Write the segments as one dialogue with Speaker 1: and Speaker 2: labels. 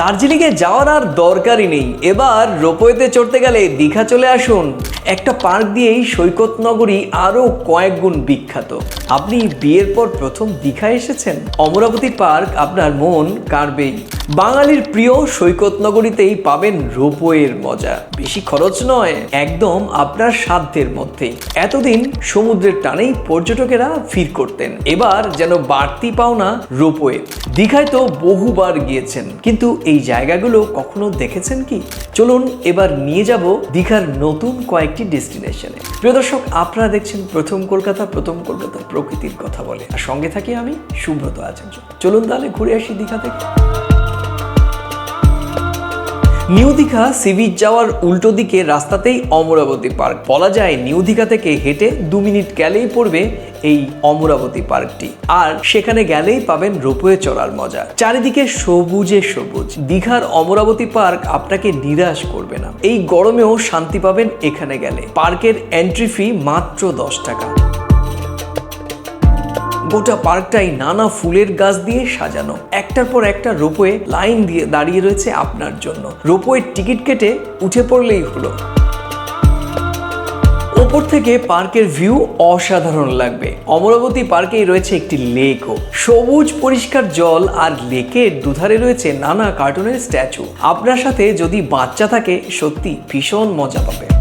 Speaker 1: দার্জিলিংয়ে যাওয়ার আর দরকারই নেই। এবার রোপওয়েতে চড়তে গেলে দীঘা চলে আসুন। একটা পার্ক দিয়েই সৈকত নগরী আরও কয়েক গুণ বিখ্যাত। আপনি বিয়ের পর প্রথম দীঘা এসেছেন? অমরাবতী পার্ক আপনার মন কাড়বেই বাঙালির প্রিয় সৈকত নগরীতেই পাবেন রোপওয়ের মজা। বেশি খরচ নয়, একদম আপনার সাধ্যের মধ্যেই এতদিন সমুদ্রের টানেই পর্যটকেরা ভিড় করতেন। এবার যেন বাড়তি পাওনা রোপওয়ে। দীঘায় তো বহুবার গিয়েছেন। কিন্তু এই জায়গাগুলো কখনো দেখেছেন কি? চলুন এবার নিয়ে যাব দীঘার নতুন কয়েকটি ডেস্টিনেশনে। প্রিয় দর্শক, আপনারা দেখছেন প্রথম কলকাতা প্রথম কলকাতা প্রকৃতির কথা বলে। আর সঙ্গে থাকি আমি সুব্রত আচার্য। চলুন তাহলে ঘুরে আসি দীঘা থেকে। নিউ দীঘা, সি যাওয়ার উল্টো দিকে রাস্তাতেই অমরাবতী পার্ক। বলা যায় নিউ দীঘা থেকে হেঁটে দু মিনিট গেলেই পড়বে এই অমরাবতী পার্কটি। আর সেখানে গেলেই পাবেন রোপওয়ে চড়ার মজা। চারিদিকে সবুজে সবুজ। দীঘার অমরাবতী পার্ক আপনাকে নিরাশ করবে না। এই গরমেও শান্তি পাবেন এখানে গেলে। পার্কের এন্ট্রি ফি মাত্র দশ টাকা। গোটা পার্কটাই নানা ফুলের গাছ দিয়ে সাজানো। একটার পর একটা রোপওয়ে লাইন দিয়ে দাঁড়িয়ে রয়েছে আপনার জন্য। রোপওয়ের টিকিট কেটে উঠে পড়লেই হলো। ওপর থেকে পার্কের ভিউ অসাধারণ লাগবে। অমরাবতী পার্কেই রয়েছে একটি লেকও। সবুজ পরিষ্কার জল আর লেকের দুধারে রয়েছে নানা কার্টুনের স্ট্যাচু। আপনার সাথে যদি বাচ্চা থাকে, সত্যি ভীষণ মজা পাবে।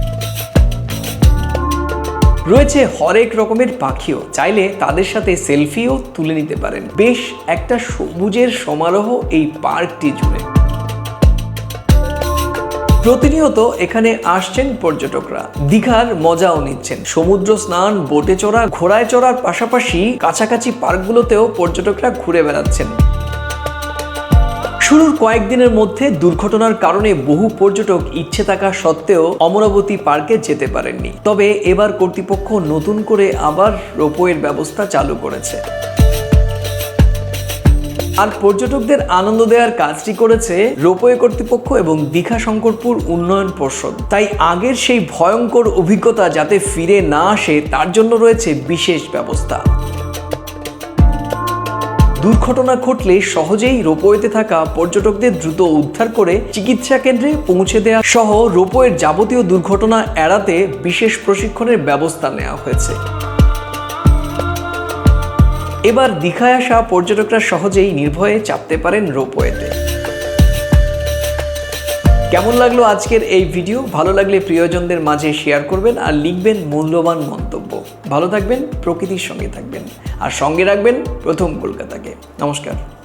Speaker 1: রয়েছে হরেক রকমের পাখিও, চাইলে তাদের সাথে সেলফিও তুলে নিতে পারেন। বেশ একটা সবুজের সমারোহ এই পার্কটি জুড়ে। প্রতিনিয়ত এখানে আসছেন পর্যটকরা। দীঘার মজাও নিচ্ছেন। সমুদ্র স্নান, বোটে চড়া, ঘোড়ায় চড়ার পাশাপাশি কাছাকাছি পার্কগুলোতেও পর্যটকরা ঘুরে বেড়াচ্ছেন। শুরুর কয়েকদিনের মধ্যে দুর্ঘটনার কারণে বহু পর্যটক ইচ্ছে থাকা সত্ত্বেও অমরাবতী পার্কে যেতে পারেননি। তবে এবার কর্তৃপক্ষ নতুন করে আবার রোপওয়ের ব্যবস্থা চালু করেছে। আর পর্যটকদের আনন্দ দেওয়ার কাজটি করেছে রোপওয়ে কর্তৃপক্ষ এবং দীঘা শঙ্করপুর উন্নয়ন পর্ষদ। তাই আগের সেই ভয়ঙ্কর অভিজ্ঞতা যাতে ফিরে না আসে, তার জন্য রয়েছে বিশেষ ব্যবস্থা। দুর্ঘটনা ঘটলে সহজেই রোপওয়েতে থাকা পর্যটকদের দ্রুত উদ্ধার করে চিকিৎসা কেন্দ্রে পৌঁছে দেওয়া সহ রোপওয়ের যাবতীয় দুর্ঘটনা এড়াতে বিশেষ প্রশিক্ষণের ব্যবস্থা নেওয়া হয়েছে। এবার দীঘায় আসা পর্যটকরা সহজেই নির্ভয়ে চাপতে পারেন রোপওয়েতে। কেমন লাগল আজকের এই ভিডিও ভালো লাগলে প্রিয়জনদের মাঝে শেয়ার করবেন আর লিখবেন মূল্যবান মন্তব্য। ভালো থাকবেন, প্রকৃতির সঙ্গে থাকবেন। আর সঙ্গে রাখবেন প্রথম কলকাতাকে। নমস্কার।